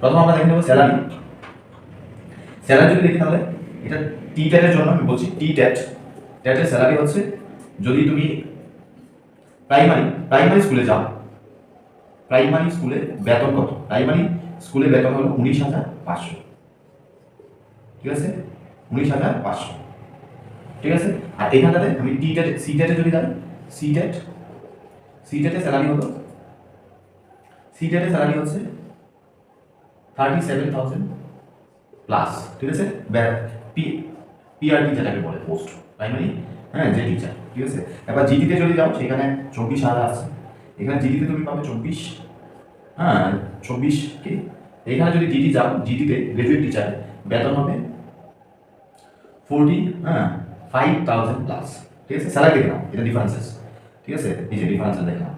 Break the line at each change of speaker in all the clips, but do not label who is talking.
প্রথম আমরা দেখে নেব স্যালারি স্যালারি যদি দেখি তাহলে এটা টি ট্যাটের জন্য আমি বলছি টি ট্যাট ট্যাটের স্যালারি হচ্ছে যদি তুমি প্রাইমারি প্রাইমারি স্কুলে যাও প্রাইমারি স্কুলে বেতন কত? প্রাইমারি স্কুলে বেতন হলো উনিশ হাজার পাঁচশো। ঠিক আছে? উনিশ হাজার পাঁচশো। ঠিক আছে? আর এখানটাতে আমি টি ট্যাট সি ট্যাটে যদি যাই সি ট্যাট সি ট্যাটে স্যালারি হলো সি ট্যাটে স্যালারি হচ্ছে থার্টি সেভেন থাউজেন্ড প্লাস ঠিক আছে? পি পিআরটি যেটাকে বলে পোস্ট প্রাইমারি হ্যাঁ যে টিচার ঠিক আছে? এবার জিডিতে যদি যাও, সেখানে চব্বিশ হাজার আছে এখানে জিডিতে তুমি পাবে চব্বিশ হ্যাঁ চব্বিশ কি? এখানে যদি জিডি যাও জিডিতে গ্রাজুয়েট টিচার বেতন হবে ফোরটি হ্যাঁ ফাইভ থাউজেন্ড প্লাস ঠিক আছে? স্যালারি দেখে নাও, এটা ডিফারেন্সেস ঠিক আছে? এই যে ডিফারেন্সেস দেখে নাও,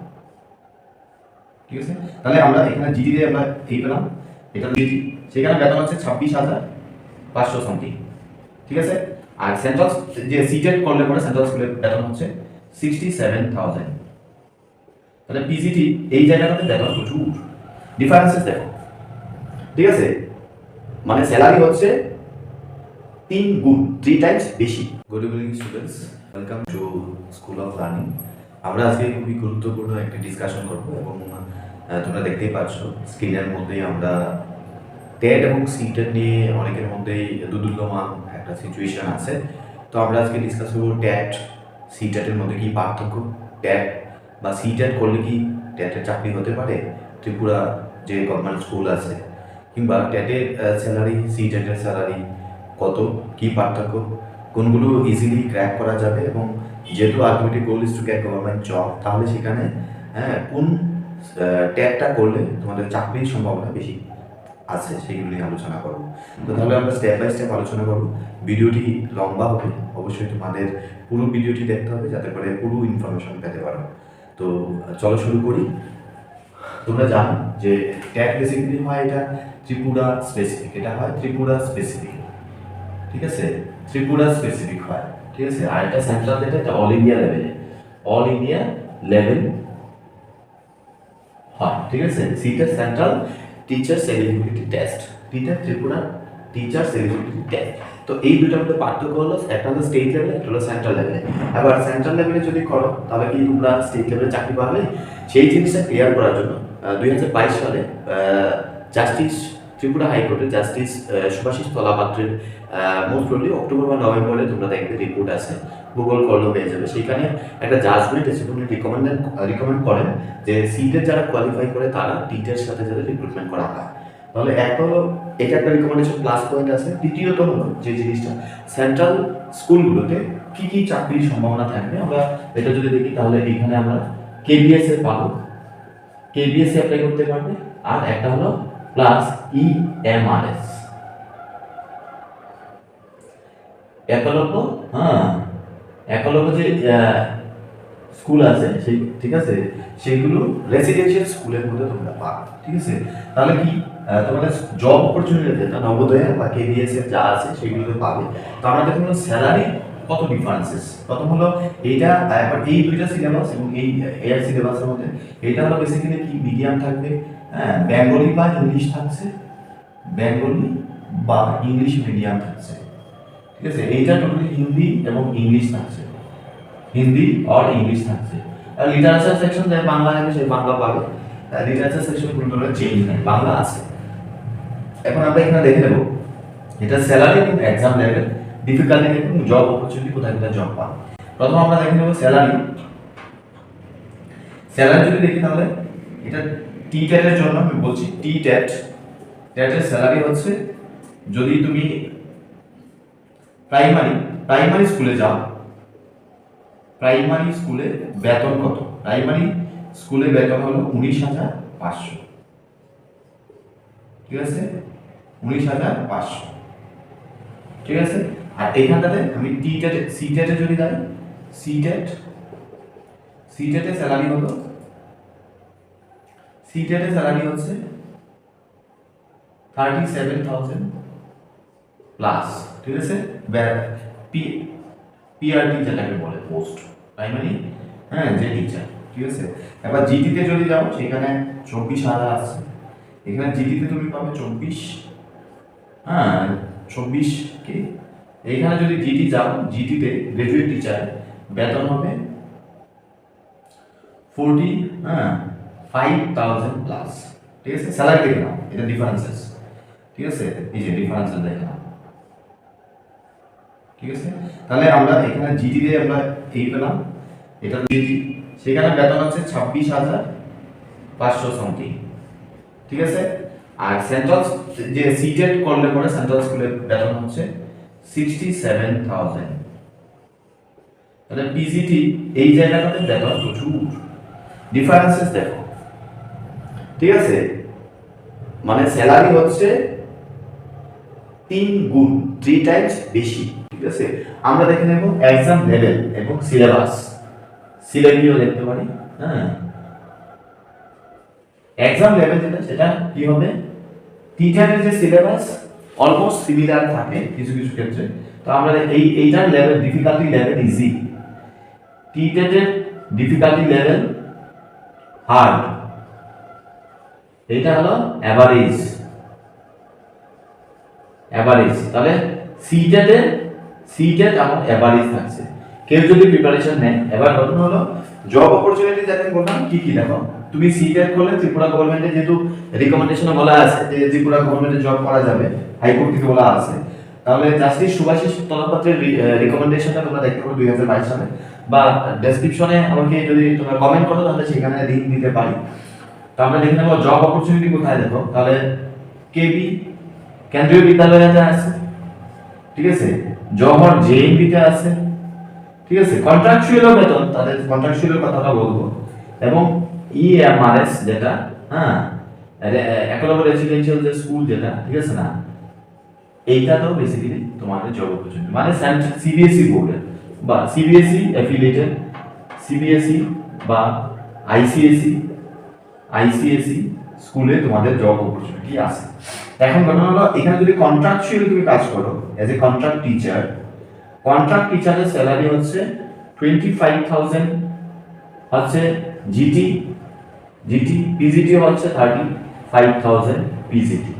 ঠিক আছে? তাহলে আমরা এখানে জিডিতে আমরা এই পেলাম। এটা জিডি সেখানে বেতন হচ্ছে ছাব্বিশ হাজার পাঁচশো সামথিং ঠিক আছে? আর সেন্ট্রাল যে করলে পরে সেন্ট্রাল স্কুলের বেতন হচ্ছে সিক্সটি সেভেন থাউজেন্ড তাহলে পিজিটি এই জায়গাটাতে বেতন প্রচুর। ডিফারেন্সেস দেখো। ঠিক আছে? মানে স্যালারি হচ্ছে তিন গুণ থ্রি টাইমস বেশি।
Good evening students welcome to school of learning আমরা আজকে খুবই গুরুত্বপূর্ণ একটা ডিসকাশন করব এবং তোমরা দেখতেই পাচ্ছ, স্ক্রিনের মধ্যেই আমরা টেট এবং সিটেট নিয়ে অনেকের মধ্যেই দুদুল্যমান একটা সিচুয়েশন আছে। তো আমরা আজকে ডিসকাস করব ট্যাট সিটেটের মধ্যে কি পার্থক্য? ট্যাট বা সিটেট করলে কি ট্যাটের চাকরি হতে পারে? ত্রিপুরা যে গভর্নমেন্ট স্কুল আছে, কিংবা ট্যাটের স্যালারি সিটেটের স্যালারি কত? কি পার্থক্য? কোনগুলো ইজিলি ক্র্যাক করা যাবে? এবং যেহেতু ultimately goal is to get government job তাহলে সেখানে হ্যাঁ কোন ট্যাগটা করলে তোমাদের চাকরির সম্ভাবনা বেশি আছে, সেগুলো নিয়ে আলোচনা করব তো তাহলে আমরা স্টেপ বাই স্টেপ আলোচনা করব ভিডিওটি লম্বা হবে, অবশ্যই তোমাদের পুরো ভিডিওটি দেখতে হবে, যাতে করে পুরো ইনফরমেশন পেতে পারো। তো চলো শুরু করি। তোমরা জানো যে ট্যাগ বেসিক্যালি হয় এটা ত্রিপুরা স্পেসিফিক এটা হয় ত্রিপুরা স্পেসিফিক ঠিক আছে? ত্রিপুরা স্পেসিফিক হয়। ঠিক আছে? আর এটা সেন্ট্রাল এটা অল ইন্ডিয়া লেভেলে অল ইন্ডিয়া লেভেল হয়, ঠিক আছে? সিটা central teacher eligibility test teacher Tripura teacher eligibility test তো এই দুটোর মধ্যে পার্থক্য হলো একটা হলো স্টেট লেভেলে একটা হলো সেন্ট্রাল লেভেলে এবার সেন্ট্রাল লেভেলে যদি করো, তাহলে কি তোমরা স্টেট লেভেলে চাকরি পাবে? সেই জিনিসটা ক্লিয়ার করার জন্য দুই হাজার বাইশ সালে জাস্টিস ত্রিপুরা হাইকোর্টের জাস্টিস সুভাষিস তলাপাত্রের মোস্ট প্রবলি অক্টোবর বা নভেম্বরে তোমরা দেখবে রিপোর্ট আছে গুগল করলেও পেয়ে যাবে। সেখানে একটা জাজমেন্ট এসে উনি রিকমেন্ড রিকমেন্ড করেন যে সিটের যারা কোয়ালিফাই করে, তারা টিচার সাথে যাতে রিক্রুটমেন্ট করা হয়। তাহলে এক হলো, এটা একটা রিকমেন্ডেশন প্লাস পয়েন্ট আছে। দ্বিতীয়ত হলো যে জিনিসটা সেন্ট্রাল স্কুলগুলোতে কি কি চাকরির সম্ভাবনা থাকবে? আমরা এটা যদি দেখি, তাহলে এখানে আমরা কেবিএস এর পাবো। কেবিএস অ্যাপ্লাই করতে পারবে। আর একটা হলো plus E M R S Eklavya হ্যাঁ একলব্য যে স্কুল আছে, সেই, ঠিক আছে? সেগুলো রেসিডেন্সিয়াল স্কুলের মধ্যে তোমরা পাবে ঠিক আছে? তাহলে কি তোমাদের জব অপরচুনিটি যেটা নবোদয় বা কেবিএস এর যা আছে, সেগুলোতে পাবে। তো আমরা দেখুন স্যালারি কত ডিফারেন্সেস প্রথম হলো, এইটা, একবার এই দুইটা সিলেবাস এবং এই এয়ার সিলেবাসের মধ্যে এটা হলো বেসিক্যালি কি মিডিয়াম থাকবে হ্যাঁ বেঙ্গলি বা ইংলিশ থাকছে বেঙ্গলি বা ইংলিশ মিডিয়াম থাকছে। ঠিক আছে? এইটা টোটালি হিন্দি এবং ইংলিশ থাকছে। হিন্দি আর ইংলিশ থাকছে। আর লিটারেচার সেকশন যে বাংলা নেবে সে বাংলা পাবে। লিটারেচার সেকশন কোনো ধরনের চেঞ্জ নেই, বাংলা আছে। এখন আমরা এখানে দেখে নেব। এটা স্যালারি এবং এক্সাম লেভেল ডিফিকাল্টি এবং জব অপরচুনিটি কোথায় কোথায় জব পান প্রথম আমরা দেখে নেব স্যালারি স্যালারি যদি দেখি তাহলে, এটা টি ট্যাটের জন্য আমি বলছি টি ট্যাট ট্যাটের স্যালারি হচ্ছে, যদি তুমি প্রাইমারি প্রাইমারি স্কুলে যাও। প্রাইমারি স্কুলে বেতন কত? প্রাইমারি স্কুলে বেতন হলো উনিশ হাজার পাঁচশো। ঠিক আছে? উনিশ হাজার পাঁচশো। ঠিক আছে? আর এখানটাতে আমি টি টেট সি টেটে যদি যাই সি টেট সি টেটে স্যালারি হলো সি টেটে স্যালারি হচ্ছে থার্টি সেভেন থাউজেন্ড প্লাস ঠিক আছে? পি পিআরটি যেটাকে বলে পোস্ট প্রাইমারি হ্যাঁ যে টিচার ঠিক আছে? এবার জিটিতে যদি যাও, সেখানে চব্বিশ হাজার আছে
এখানে জিটিতে তুমি পাবে চব্বিশ হ্যাঁ চব্বিশ কে? এখানে যদি জিটি যাও জিটিতে গ্রাজুয়েট টিচার বেতন হবে ফোরটি হ্যাঁ ফাইভ থাউজেন্ড প্লাস ঠিক আছে? স্যালারি দেখে নাও, এটা ডিফারেন্সেস ঠিক আছে? এই যে ডিফারেন্সেস দেখে নাও। ঠিক আছে? তাহলে আমরা এখানে জিটি দিয়ে আমরা এই পেলাম। এটা জিটি সেখানে বেতন হচ্ছে ছাব্বিশ হাজার পাঁচশো সামথিং ঠিক আছে? আর সেন্ট্রাল যে সিটেট করলে পরে সেন্ট্রাল স্কুলের বেতন হচ্ছে সিক্সটি সেভেন থাউজেন্ড তাহলে পিজিটি এই জায়গাটাতে বেতন প্রচুর। ডিফারেন্সেস দেখো।
ঠিক আছে? মানে স্যালারি হচ্ছে তিন গুণ থ্রি টাইমস বেশি, ঠিক আছে?
আমরা দেখে নেব এক্সাম লেভেল এবং সিলেবাস সিলেবিও দেখতে পারি হ্যাঁ? এক্সাম লেভেল যেটা, সেটা কি হবে? টিচারের যে সিলেবাস অলমোস্ট সিমিলার থাকে কিছু কিছু ক্ষেত্রে। তো আমরা এই এইটার লেভেল ডিফিকাল্টি লেভেল ইজি টিটেটের ডিফিকাল্টি লেভেল হার্ড এটা হলো অ্যাভারেজ অ্যাভারেজ তাহলে সিটেটে সিটেট আমার অ্যাভারেজ থাকছে। কেউ যদি প্রিপারেশন নেয়, এবার ঘটনা হলো জব অপরচুনিটি যাতে বললাম, কি কি দেখো? তুমি সিটেট করলে ত্রিপুরা গভর্নমেন্টে যেহেতু রিকমেন্ডেশনে বলা আছে যে ত্রিপুরা গভর্নমেন্টে জব করা যাবে, হাইকোর্ট থেকে বলা আছে। তাহলে জাস্টিস সুভাষিস তলাপত্রের রিকমেন্ডেশনটা তোমরা দেখতে পারো দুই হাজার বাইশ সালে। বা ডেসক্রিপশনে আমাকে যদি তোমরা কমেন্ট করো, তাহলে সেখানে লিঙ্ক দিতে পারি। তো আমরা দেখে নেব জব অপরচুনিটি কোথায় দেখো। তাহলে কেবি কেন্দ্রীয় বিদ্যালয়তে আছে, ঠিক আছে? জহর জেএনবিতে আছে, ঠিক আছে? কন্ট্রাকচুয়াল বেতন, তাদের কন্ট্রাকচুয়াল কথাটা বলব। এবং ইএমআরএস যেটা হ্যাঁ? একলব্য রেসিডেন্সিয়াল যে স্কুল যেটা, ঠিক আছে না? এইটাতেও বেসিক্যালি তোমাদের জব অপরচুনিটি মানে সিবিএসই বোর্ডের বা সিবিএসই অ্যাফিলিয়েটেড সিবিএসই E বা আইসিএসই আইসিএসই স্কুলে তোমাদের জব অপরচুনিটি আছে? এখন ঘটনা হলো, এখানে যদি কন্ট্রাকচুয়াল তুমি কাজ করো as a contract teacher contract টিচারের স্যালারি হচ্ছে টোয়েন্টি ফাইভ থাউজেন্ড হচ্ছে জিটি জিটি পিজিটি হচ্ছে thirty five thousand PGT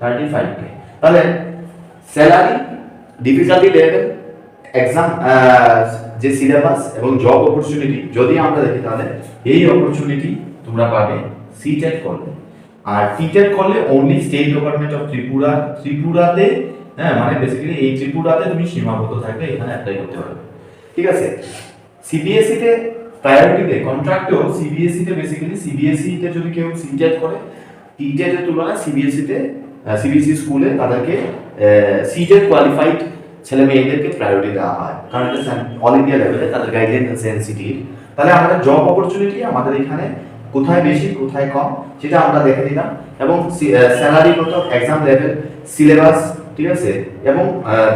thirty five K তাহলে
স্যালারি ডিফিকাল্টি লেভেল এক্সাম যে সিলেবাস এবং জব অপরচুনিটি যদি আমরা দেখি তাহলে,
এই অপরচুনিটি তোমরা পাবে সিটেট করলে আর টিটেট করলে only state government of Tripura, ত্রিপুরাতে হ্যাঁ মানে বেসিক্যালি এই ত্রিপুরাতে তুমি সীমাবদ্ধ থাকবে, এখানে অ্যাপ্লাই করতে পারবে। ঠিক আছে? সিবিএসই তে প্রায়োরিটি দে কন্ট্রাক্টেও সিবিএসই তে বেসিক্যালি সিবিএসই তে যদি কেউ সিটেট করে টিটেট এর তুলনায় সিবিএসই তে সিবিএসই স্কুলে তাদেরকে সিটেট কোয়ালিফাইড ছেলে মেয়েদেরকে প্রায়োরিটি দেওয়া হয়। কারণ অল ইন্ডিয়া লেভেলে তাদের গাইডলাইন আছে এনসিটির তাহলে আমাদের জব অপরচুনিটি আমাদের এখানে কোথায় বেশি, কোথায় কম, সেটা আমরা দেখে নিলাম। এবং স্যালারি কত এক্সাম লেভেল সিলেবাস ঠিক আছে? এবং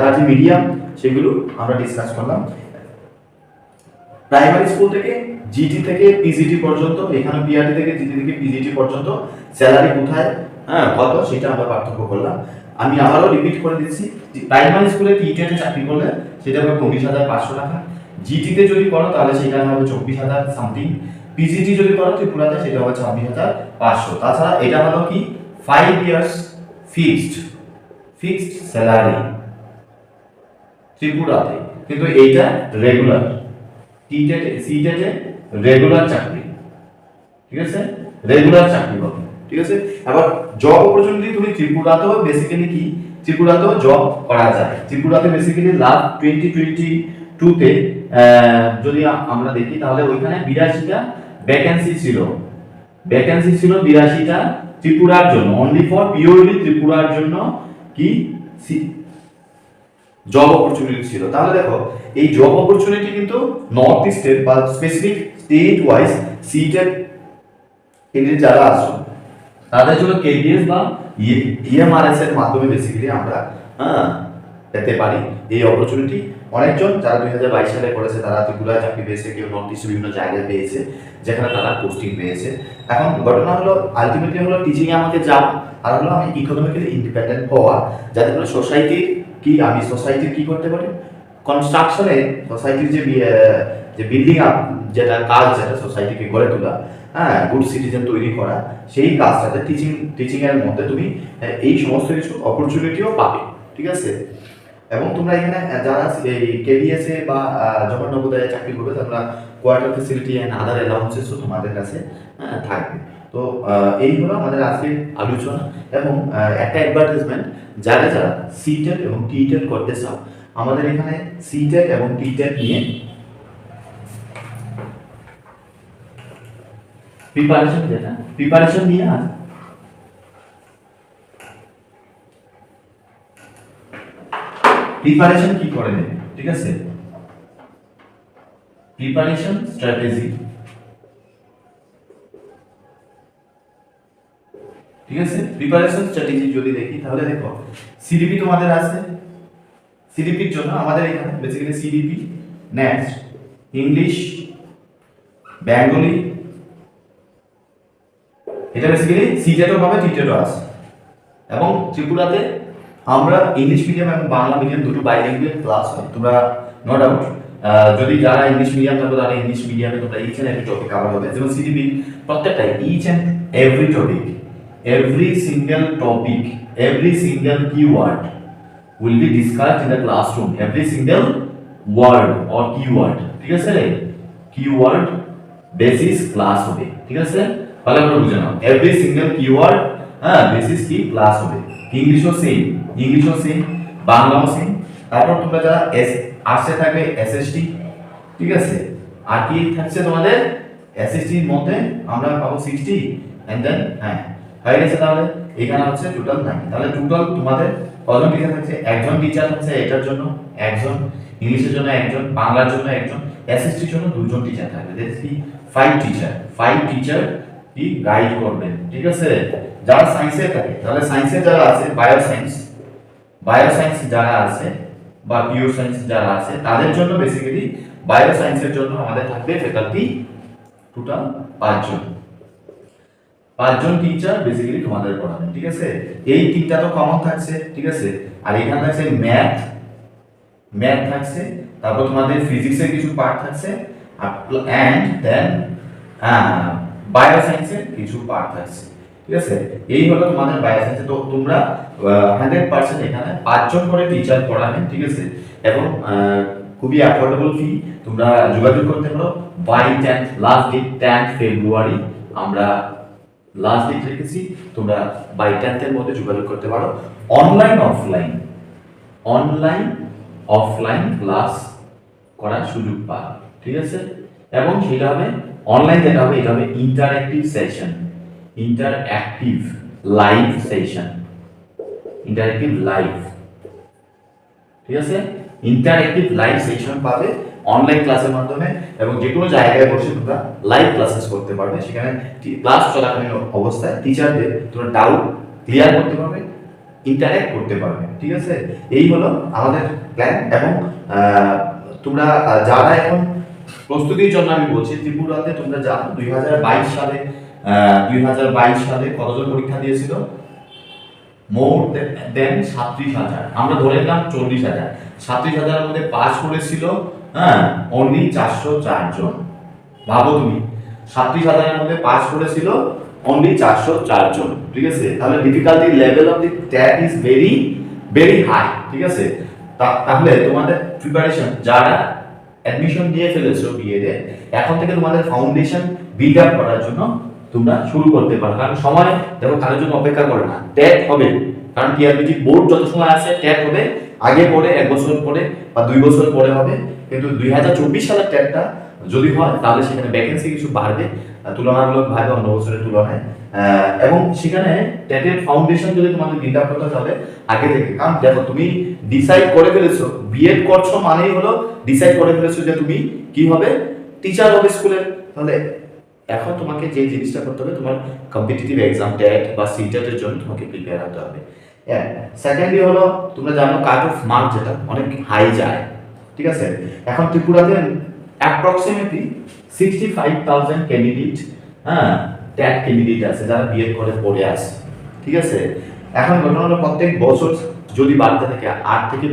তার যে মিডিয়াম সেগুলো আমরা ডিসকাস করলাম। প্রাইমারি স্কুল থেকে জিটি থেকে পিজিটি পর্যন্ত, এখানে পিআরটি থেকে জিটি থেকে পিজিটি পর্যন্ত স্যালারি কোথায় হ্যাঁ কত, সেটা আমরা পার্থক্য করলাম। আমি আবারও রিপিট করে দিচ্ছি প্রাইমারি স্কুলে টিটেটে চাকরি করলে, সেটা হবে পঁচিশ হাজার পাঁচশো টাকা। জিটিতে যদি করো, তাহলে সেটা হবে চব্বিশ হাজার সামথিং পিজিটি যদি করো, ত্রিপুরাতে সেটা হবে ছাব্বিশ হাজার পাঁচশো। তাছাড়া এটা হলো কি? Five years fixed fixed salary ত্রিপুরাতে। কিন্তু এইটা রেগুলার টিটেটে সিটেটে রেগুলার চাকরি। ঠিক আছে? রেগুলার চাকরি হবে ঠিক আছে? আবার জব অপরচুনিটি তুমি ত্রিপুরাতেও বেসিক্যালি কি? ত্রিপুরাতেও জব করা যায়। ত্রিপুরাতে বেসিক্যালি লাভ টোয়েন্টি টোয়েন্টি টুতে যদি আমরা দেখি, তাহলে ওইখানে বিরাশিটা ভ্যাকেন্সি ছিল। ভ্যাকেন্সি ছিল বিরাশিটা ত্রিপুরার জন্য। অনলি ফর পিওরলি ত্রিপুরার জন্য কি? জব অপরচুনিটি ছিল। তাহলে দেখো, এই জব অপরচুনিটি কিন্তু নর্থ ইস্টের বা স্পেসিফিক স্টেট ওয়াইজ সিটের এদের যারা আসো তাদের জন্য কেবিএস বা ইএমআরএস এর মাধ্যমে বেসিক্যালি আমরা হ্যাঁ পেতে পারি। এই অপরচুনিটি অনেকজন, যারা দুই হাজার বাইশ সালে করেছে, তারা ত্রিপুরায় চাকরি পেয়েছে, কেউ নর্থ ইস্টের বিভিন্ন জায়গায় পেয়েছে, যেখানে তারা পোস্টিং পেয়েছে। এখন ঘটনা হলো আলটিমেটলি হলো টিচিংয়ে আমাকে যাওয়া, আর হলো আমি ইকোনমিক্যালি ইন্ডিপেন্ডেন্ট হওয়া, যাতে করে সোসাইটির কি, আমি সোসাইটির কি করতে পারি? কনস্ট্রাকশনে সোসাইটির যে যে বিল্ডিং আপ যেটা কাজ যেটা সোসাইটিকে গড়ে তোলা
হ্যাঁ গুড সিটিজেন তৈরি করা, সেই কাজটাতে টিচিং টিচিংয়ের মধ্যে তুমি এই সমস্ত কিছু অপরচুনিটিও পাবে, ঠিক আছে? এবং তোমরা এখানে যারা এই কেডিএসএ বা জগন্নাথ নবোদয়ে চাকরি করবে তোমরা কোয়ার্টার ফেসিলিটি অ্যান্ড আদার অ্যালাউন্সেসও তোমাদের কাছে থাকবে। তো এই হলো আমাদের আজকের আলোচনা এবং একটা অ্যাডভার্টাইজমেন্ট যারা যারা সিটেট এবং টিটেট করতে চাও, আমাদের এখানে সিটেট এবং টিটেট নিয়ে প্রিপারেশন যেটা প্রিপারেশন নিয়ে প্রিপারেশন কি করে নেবে? ঠিক আছে? প্রিপারেশন স্ট্র্যাটেজি ঠিক আছে? প্রিপারেশন স্ট্র্যাটেজি যদি দেখি, তাহলে দেখো সিডিপি তোমাদের আছে। সিডিপির জন্য আমাদের এখানে basically CDP next English Bengali এটা বেসিক্যালি সিটেটও পাবে টিটেটও আছে। এবং ত্রিপুরাতে আমরা ইংলিশ মিডিয়াম এবং বাংলা মিডিয়াম দুটো বাইলিঙ্গুয়াল ক্লাস হয়। তোমরা নো ডাউট যদি যারা ইংলিশ মিডিয়াম থাকবে তারা ইংলিশ মিডিয়ামে তোমরা each and every topic cover হবে যেমন সিডিপি প্রত্যেকটাই each and every topic every single topic every single keyword will be discussed in the classroom, every single word or keyword, ঠিক আছে? Keyword basis ক্লাস হবে, ঠিক আছে? ভালো করে বুঝে নাও, every single keyword হ্যাঁ basis কি? ক্লাস হবে। ইংলিশও সেম ইংলিশও সেম বাংলাও সেম তারপর তোমরা যারা এস আর্টসে থাকবে এসএসটি ঠিক আছে? আর কি থাকছে তোমাদের? এসএসটি এর মধ্যে আমরা পাবো সিক্সটি অ্যান্ড দেন হ্যাঁ হয়ে গেছে তাহলে? এখানে হচ্ছে টোটাল নাই তাহলে টোটাল তোমাদের কজন টিচার থাকছে? একজন টিচার থাকছে এটার জন্য একজন ইংলিশের জন্য একজন, বাংলার জন্য একজন এসএসটির জন্য দুজন টিচার থাকবে। That's five teacher five teacher কি? গাইড করবেন ঠিক আছে? যারা সায়েন্সে থাকে, তাহলে সায়েন্সে যারা আছে বায়ো সায়েন্স বায়ো সায়েন্স যারা আছে বা পিওর সায়েন্স যারা আছে, তাদের জন্য বেসিক্যালি বায়ো সায়েন্সের জন্য আমাদের থাকবে ফ্যাকাল্টি টোটাল পাঁচজন। পাঁচজন টিচার বেসিক্যালি তোমাদের পড়াবেন ঠিক আছে? এই তিনটা তো কমন থাকছে, ঠিক আছে? আর এখানে থাকছে ম্যাথ ম্যাথ থাকছে, তারপর তোমাদের ফিজিক্সের কিছু পার্ট থাকছে অ্যান্ড দেন বায়ো সায়েন্সের কিছু পার্ট আছে, ঠিক আছে? এই হলো তোমাদের বায়ো সায়েন্সে তো তোমরা হান্ড্রেড পার্সেন্ট এখানে পাঁচজন করে টিচার পড়াবেন ঠিক আছে? এবং খুবই অ্যাফোর্ডেবল ফি তোমরা যোগাযোগ করতে পারো। By tenth last date tenth February আমরা লাস্ট ডেট রেখেছি। তোমরা বাই টেন্থের মধ্যে যোগাযোগ করতে পারো। Online offline online offline class করার সুযোগ পাবে, ঠিক আছে? এবং সেটা হবে অনলাইন যেটা হবে, এটা হবে interactive session interactive live session interactive live ঠিক আছে? ইন্টারঅ্যাক্টিভ লাইভ সেশন পাবে অনলাইন ক্লাসের মাধ্যমে এবং যে কোনো জায়গায় বসে তোমরা লাইভ ক্লাসেস করতে পারবে। সেখানে ক্লাস চলাকালীন অবস্থায় টিচারদের তোমরা ডাউট ক্লিয়ার করতে পারবে ইন্টারঅ্যাক্ট করতে পারবে, ঠিক আছে? এই হলো আমাদের প্ল্যান এবং তোমরা যারা এখন প্রস্তুতির জন্য আমি বলছি, ত্রিপুরাতে তোমরা জানো দুই হাজার বাইশ সালে দুই হাজার বাইশ সালে কতজন পরীক্ষা দিয়েছিল? মোর দেন সাত্রিশ হাজার। আমরা ধরে নিলাম চল্লিশ হাজার। সাত্রিশ হাজারের মধ্যে পাস করেছিল হ্যাঁ অনলি চারশো চারজন। ভাবো তুমি, সাত্রিশ হাজারের মধ্যে পাস করেছিল অনলি চারশো চারজন। ঠিক আছে? তাহলে difficulty level of the TET is very very high ঠিক আছে? তাহলে তোমাদের প্রিপারেশন যারা অ্যাডমিশন নিয়ে ফেলেছো বিএডে এখন থেকে তোমাদের ফাউন্ডেশন বিল্ড আপ করার জন্য তোমরা শুরু করতে পারো। কারণ সময়, দেখো, কারোর জন্য অপেক্ষা করে না। ট্যাট হবে। কারণ টিআরবিটি বোর্ড যত সময় আছে ট্যাট হবে। আগে পরে, এক বছর পরে বা দুই বছর পরে হবে। কিন্তু দুই হাজার চব্বিশ সালের ট্যাটটা যদি হয়, তাহলে সেখানে ভ্যাকেন্সি কিছু বাড়বে। তুলনামূলকভাবে অন্য বছরের তুলনায়। এবং সেখানে ট্যাটের ফাউন্ডেশন যদি তোমাদের করতে হয় তাহলে আগে থেকে। কারণ দেখো, তুমি ডিসাইড করে ফেলেছো। বিএড করছ মানেই হলো ডিসাইড করে ফেলেছো যে তুমি কি হবে? টিচার হবে স্কুলের তাহলে এখন তোমাকে যে জিনিসটা করতে হবে, তোমার কম্পিটিটিভ এক্সাম টেট বা সিটেটের জন্য তোমাকে প্রিপেয়ার হতে হবে। সেকেন্ডলি হলো, তোমরা জানো কাট অফ মার্ক যেটা, অনেক হাই যায়। ঠিক আছে? এখন ত্রিপুরাতে approximately sixty five thousand candidate হ্যাঁ ট্যাট ক্যান্ডিডেট আছে যারা বিএড করে, পড়ে আছে। ঠিক আছে? এখন ঘটনা হলো প্রত্যেক বছর যদি বাড়তে থাকে, আট থেকে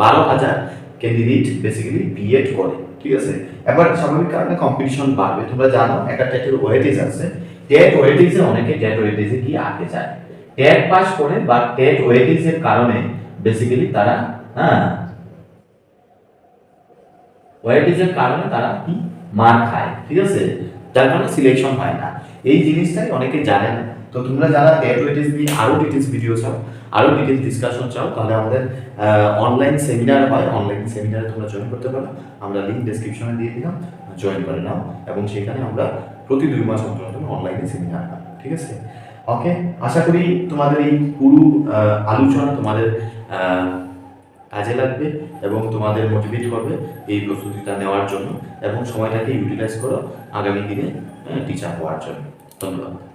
বারো হাজার ক্যান্ডিডেট বেসিক্যালি বিএড করে। ঠিক আছে?
এবার স্বাভাবিক কারণে কম্পিটিশন বাড়বে। তোমরা জানো, একটা টেটের ওয়েটেজ আছে। টেট ওয়েটেজে অনেকে টেট ওয়েটেজে গিয়ে আগে যায়। টেট পাস করে বা টেট ওয়েটেজের কারণে বেসিক্যালি তারা হ্যাঁ ওয়েটেজের কারণে তারা কি মার খায় ঠিক আছে? যার কারণে সিলেকশন হয় না। এই জিনিসটাই অনেকে জানে না। তো তোমরা যারা ওয়েটেজ নিয়ে আরও ডিটেলস ভিডিও চাও আরও ডিটেলস ডিসকাশন চাও তাহলে আমাদের অনলাইন সেমিনার হয়। অনলাইন সেমিনারে তোমরা জয়েন করতে পারো। আমরা লিঙ্ক ডেসক্রিপশনে দিয়ে দিলাম। জয়েন করে নাও। এবং সেখানে আমরা প্রতি দুই মাস অন্তর অন্তর অনলাইনে সেমিনার হয় ঠিক আছে? ওকে আশা করি তোমাদের এই পুরো আলোচনা তোমাদের কাজে লাগবে এবং তোমাদের মোটিভেট করবে এই প্রস্তুতিটা নেওয়ার জন্য এবং সময়টাকে ইউটিলাইজ করো আগামী দিনে টিচার হওয়ার জন্য। ধন্যবাদ।